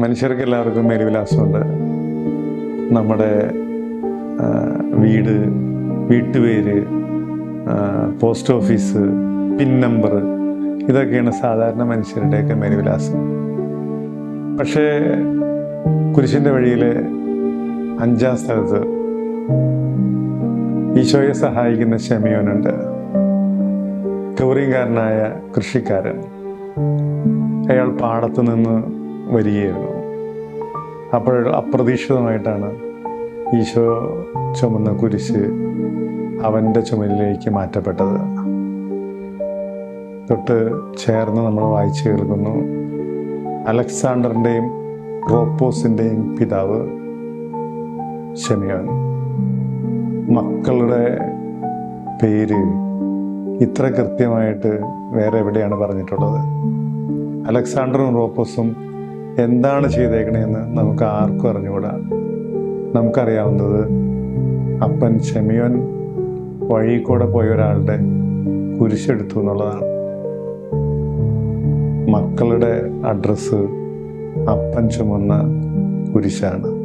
മനുഷ്യർക്ക് എല്ലാവർക്കും മേൽവിലാസമുണ്ട് നമ്മുടെ വീട് വീട്ടുപേര് പോസ്റ്റ് ഓഫീസ് പിൻ നമ്പർ ഇതൊക്കെയാണ് സാധാരണ മനുഷ്യരുടെയൊക്കെ മേൽവിലാസം പക്ഷേ കുരിശിന്റെ വഴിയിൽ അഞ്ചാം സ്ഥലത്ത് ഈശോയെ സഹായിക്കുന്ന ക്ഷമയോനുണ്ട് ടൂറിംഗുകാരനായ കൃഷിക്കാരൻ. അയാൾ പാടത്തു നിന്ന് വരികയായിരുന്നു. അപ്പോൾ അപ്രതീക്ഷിതമായിട്ടാണ് ഈശോ ചുമന്ന കുരിശ് അവന്റെ ചുമലിലേക്ക് മാറ്റപ്പെട്ടത്. തൊട്ട് ചേർന്ന് നമ്മൾ വായിച്ചു കേൾക്കുന്നു. അലക്സാണ്ടറിന്റെയും റോപ്പോസിന്റെയും പിതാവ് ക്ഷമയാണ് മക്കളുടെ പേര് ഇത്ര കൃത്യമായിട്ട് വേറെ എവിടെയാണ് പറഞ്ഞിട്ടുള്ളത്? അലക്സാണ്ടറും റോപ്പോസും എന്താണ് ചെയ്തേക്കണേന്ന് നമുക്ക് ആർക്കും അറിഞ്ഞുകൂടാ. നമുക്കറിയാവുന്നത് അപ്പൻ ഷെമിയോൻ വഴി കൂടെ പോയ ഒരാളുടെ കുരിശെടുത്തു എന്നുള്ളതാണ്. മക്കളുടെ അഡ്രസ്സ് അപ്പൻ ചുമന്ന കുരിശാണ്.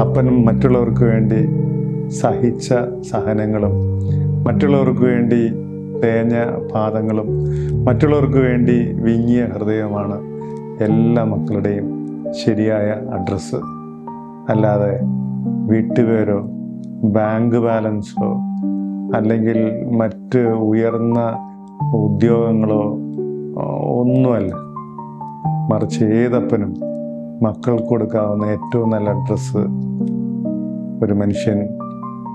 അപ്പനും മറ്റുള്ളവർക്ക് വേണ്ടി സഹിച്ച സഹനങ്ങളും മറ്റുള്ളവർക്ക് വേണ്ടി തേഞ്ഞ പാദങ്ങളും മറ്റുള്ളവർക്ക് വേണ്ടി വിങ്ങിയ ഹൃദയമാണ് എല്ലാ മക്കളുടെയും ശരിയായ അഡ്രസ്സ്. അല്ലാതെ വീട്ടുപേരോ ബാങ്ക് ബാലൻസോ അല്ലെങ്കിൽ മറ്റ് ഉയർന്ന ഉദ്യോഗങ്ങളോ ഒന്നുമല്ല. മറിച്ച് ഏതപ്പനും മക്കൾക്ക് കൊടുക്കാവുന്ന ഏറ്റവും നല്ല അഡ്രസ്സ് ഒരു മനുഷ്യൻ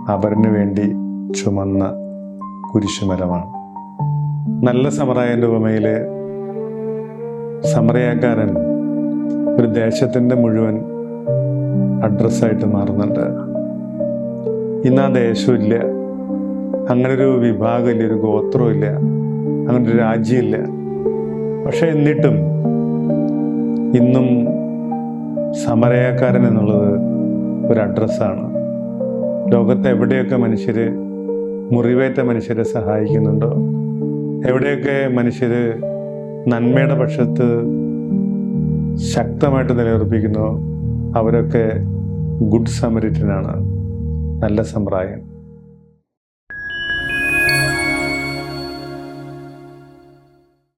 അവരനു വേണ്ടി ചുമന്ന കുരിശുമരമാണ് നല്ല സമറായന്റെ ഉപമയിൽ സമറയാക്കാരൻ ഒരു ദേശത്തിന്റെ മുഴുവൻ അഡ്രസ്സായിട്ട് മാറുന്നുണ്ട്. ഇന്ന് ആ ദേശമില്ല അങ്ങനെ ഒരു വിഭാഗമില്ല ഒരു ഗോത്രമില്ല ഒരു രാജ്യമില്ല. പക്ഷെ എന്നിട്ടും ഇന്നും സമരയാക്കാരൻ എന്നുള്ളത് ഒരു അഡ്രസ്സാണ്. ലോകത്ത് എവിടെയൊക്കെ മനുഷ്യർ മുറിവേറ്റ മനുഷ്യരെ സഹായിക്കുന്നുണ്ടോ? എവിടെയൊക്കെ മനുഷ്യർ നന്മയുടെ പക്ഷത്ത് ശക്തമായിട്ട് നിലയുറപ്പിക്കുന്നു. അവരൊക്കെ ഗുഡ് സമരിറ്റനാണ്. നല്ല സമ്പ്രായം